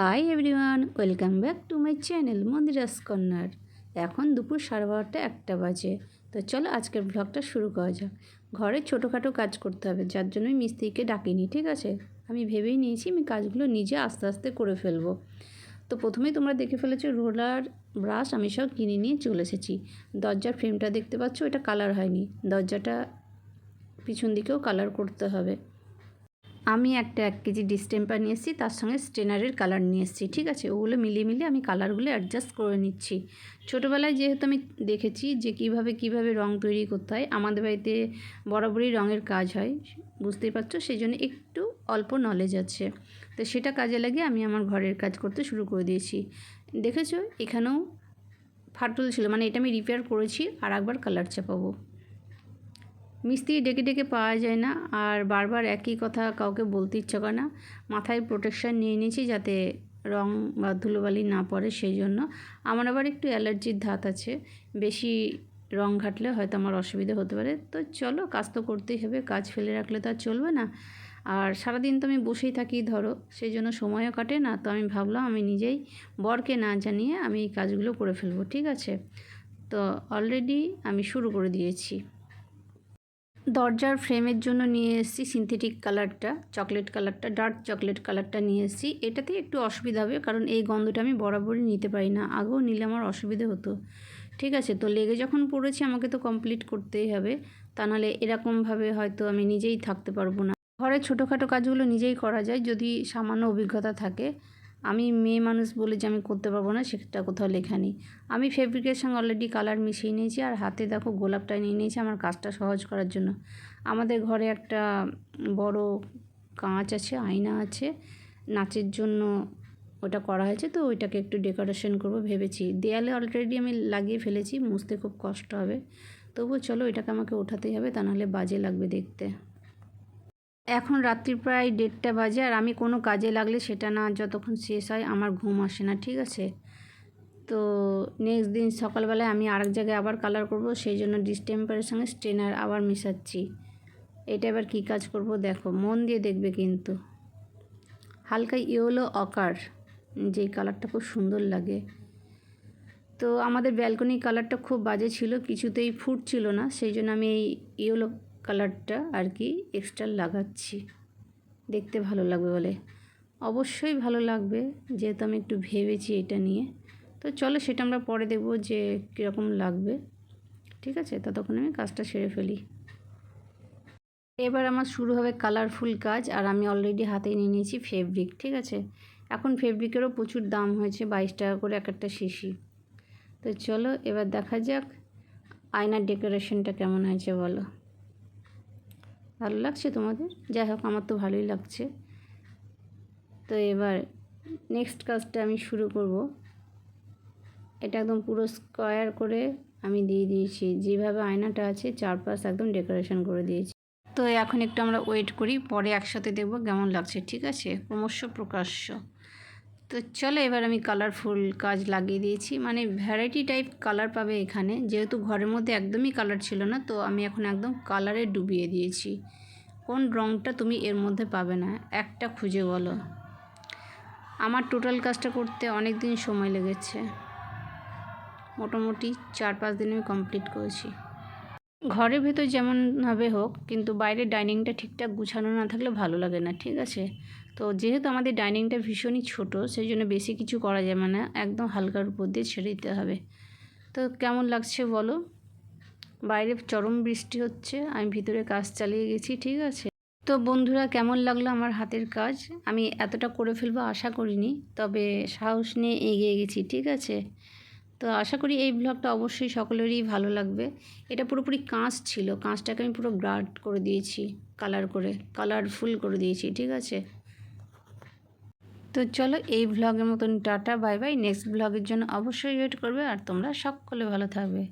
Hi everyone, welcome back to my channel Mandira's corner এখন দুপুর সাড়ে বারোটা একটা বাজে। তো চলো আজকের ব্লগটা শুরু করা যাক। ঘরে ছোটোখাটো কাজ করতে হবে, যার জন্য আমি মিস্ত্রিকে ডাকিনি, ঠিক আছে? আমি ভেবেই নিয়েছি আমি কাজগুলো নিজে আস্তে আস্তে করে ফেলব। তো প্রথমেই তোমরা দেখে ফেলেছো রোলার, ব্রাশ, আমি সব কিনে নিয়ে চলে এসেছি। দরজার ফ্রেমটা দেখতে পাচ্ছ, এটা কালার হয়নি। দরজাটা পিছন দিকেও কালার করতে হবে। আমি একটা এক কেজি ডিস্টেম্পার নিয়ে এসেছি, তার সঙ্গে স্টেনারের কালার নিয়ে এসেছি, ঠিক আছে? ওগুলো মিলিয়ে মিলিয়ে আমি কালারগুলো অ্যাডজাস্ট করে নিচ্ছি। ছোটোবেলায় যেহেতু আমি দেখেছি যে কীভাবে কীভাবে রং তৈরি করতে হয়, আমাদের বাড়িতে বরাবরই রঙের কাজ হয়, বুঝতেই পারছ? সেই জন্য একটু অল্প নলেজ আছে। তো সেটা কাজে লাগিয়ে আমি আমার ঘরের কাজ করতে শুরু করে দিয়েছি। দেখেছ? এখানেও ফাটল ছিল মানে এটা আমি রিপেয়ার করেছি আর একবার কালার চাপাবো। মিস্ত্রি ডেকে ডেকে পাওয়া যায় না। আর বারবার একই কথা কাউকে বলতে ইচ্ছা করে না। মাথায় প্রোটেকশান নিয়ে নিয়েছি যাতে রং বা ধুলোবালি না পড়ে সেই জন্য আমার আবার একটু অ্যালার্জির ধাত আছে। বেশি রং ঘাটলে হয়তো আমার অসুবিধা হতে পারে। তো চলো, কাজ তো করতেই হবে। কাজ ফেলে রাখলে তো আর চলবে না। আর সারাদিন তো আমি বসেই থাকি, ধরো। সেই জন্য সময়ও কাটে না। তো আমি ভাবলাম আমি নিজেই বরকে না জানিয়ে আমি এই কাজগুলো করে ফেলব, ঠিক আছে? তো অলরেডি আমি শুরু করে দিয়েছি। দরজার ফ্রেমের জন্য নিয়ে এসেছি সিনথেটিক কালারটা, চকলেট কালারটা, ডার্ক চকলেট কালারটা নিয়ে এসেছি। এটাতে একটু অসুবিধা হবে কারণ এই গন্ধটা আমি বরাবরই নিতে পারি না। আগেও নিলে আমার অসুবিধে হতো। ঠিক আছে, তো লেগে যখন পড়েছি আমাকে তো কমপ্লিট করতেই হবে। তা নাহলে এরকমভাবে হয়তো আমি নিজেই থাকতে পারব না। ঘরে ছোটোখাটো কাজগুলো নিজেই করা যায় যদি সামান্য অভিজ্ঞতা থাকে। আমি মেয়ে মানুষ বলে যে আমি করতে পারব না, সেটা কোথাও লেখা নেই। আমি ফেব্রিকের সঙ্গে অলরেডি কালার মিশিয়ে নিয়েছি আর হাতে দেখো গোলাপটা নিয়ে নিয়েছি আমার কাজটা সহজ করার জন্য। আমাদের ঘরে একটা বড় কাঁচ আছে, আয়না আছে। নাচের জন্য ওটা করা হয়েছে, তো ওইটাকে একটু ডেকোরেশন করব ভেবেছি। দেয়ালে অলরেডি আমি লাগিয়ে ফেলেছি, মুছতে খুব কষ্ট হবে। তবুও চলো, এটাকে আমাকে ওঠাতেই হবে, তা নাহলে বাজে লাগবে দেখতে। এখন রাত্রি প্রায় দেড়টা বাজে আর আমি কোনো কাজে লাগলে সেটা না যতক্ষণ শেষ হয় আমার ঘুম আসে না, ঠিক আছে? তো নেক্সট দিন সকালবেলায় আমি আরেক জায়গায় আবার কালার করব, সেই জন্য ডিস্টেম্পারের সঙ্গে স্টেনার আবার মেশাচ্ছি। এটা এবার কী কাজ করব দেখো, মন দিয়ে দেখবে কিন্তু। হালকা ইয়েলো অকার যেই কালারটা খুব সুন্দর লাগে। তো আমাদের ব্যালকনি কালারটা খুব বাজে ছিল, কিছুতেই ফুটছিল না, সেই জন্য আমি এই ইয়েলো কালারটা আর কি এক্সট্রা লাগাচ্ছি। দেখতে ভালো লাগবে বলে। অবশ্যই ভালো লাগবে, যেহেতু আমি একটু ভেবেছি এটা নিয়ে। তো চলো সেটা আমরা পরে দেখব যে কীরকম লাগবে। ঠিক আছে? ততক্ষণ আমি কাজটা সেরে ফেলি। এবার আমার শুরু হবে কালারফুল কাজ, আর আমি অলরেডি হাতে নিয়ে নিয়েছি ফেব্রিক ঠিক আছে? এখন ফেব্রিকেরও প্রচুর দাম হয়েছে, বাইশ টাকা করে এক একটা শিশি। তো চলো এবার দেখা যাক আয়নার ডেকোরেশনটা কেমন হয়েছে বলো। ভালো লাগছে তোমাদের? যাই হোক, আমার তো ভালোই লাগছে। তো এবার নেক্সট কাজটা আমি শুরু করব। এটা একদম পুরো স্কোয়ার করে আমি দিয়ে দিয়েছি। যেভাবে আয়নাটা আছে, চারপাশ একদম ডেকোরেশন করে দিয়েছি। তো এখন একটু আমরা ওয়েট করি, পরে একসাথে দেখব কেমন লাগছে, ঠিক আছে? ক্রমশ প্রকাশ্য। তো চলো এবার আমি কালারফুল কাজ লাগিয়ে দিয়েছি। মানে ভ্যারাইটি টাইপ কালার পাবে এখানে। যেহেতু ঘরের মধ্যে একদমই কালার ছিল না, তো আমি এখন একদম কালারে ডুবিয়ে দিয়েছি। কোন রঙটা তুমি এর মধ্যে পাবে না? একটা খুঁজে বলো। আমার টোটাল কাজটা করতে অনেক দিন সময় লেগেছে। মোটামুটি চার পাঁচ দিন আমি কমপ্লিট করেছি। ঘরের ভেতর যেমনভাবে হোক, কিন্তু বাইরের ডাইনিংটা ঠিকঠাক গুছানো না থাকলে ভালো লাগে না, ঠিক আছে? তো যেহেতু আমাদের ডাইনিংটা ভীষণই ছোট সেই জন্য বেশি কিছু করা যাবে না, একদম হালকার উপর দিয়ে ছেড়ে দিতে হবে। তো কেমন লাগছে বলো? বাইরে চরম বৃষ্টি হচ্ছে, আমি ভিতরে কাজ চালিয়ে গেছি, ঠিক আছে? তো বন্ধুরা, কেমন লাগল আমার হাতের কাজ? আমি এতটা করে ফেলব আশা করিনি, তবে সাহস নিয়ে এগিয়ে গেছি, ঠিক আছে? তো আশা করি এই ব্লগটা অবশ্যই সকলেরই ভালো লাগবে। এটা পুরোপুরি কাঁচ ছিল, কাঁচটাকে আমি পুরো গ্রাড করে দিয়েছি কালার করে কালারফুল করে দিয়েছি, ঠিক আছে? তো চলো এই ব্লগের মতন টাটা বাই বাই নেক্সট ব্লগের জন্য অবশ্যই ওয়েট করবে আর তোমরা সকলে ভালো থাকবে।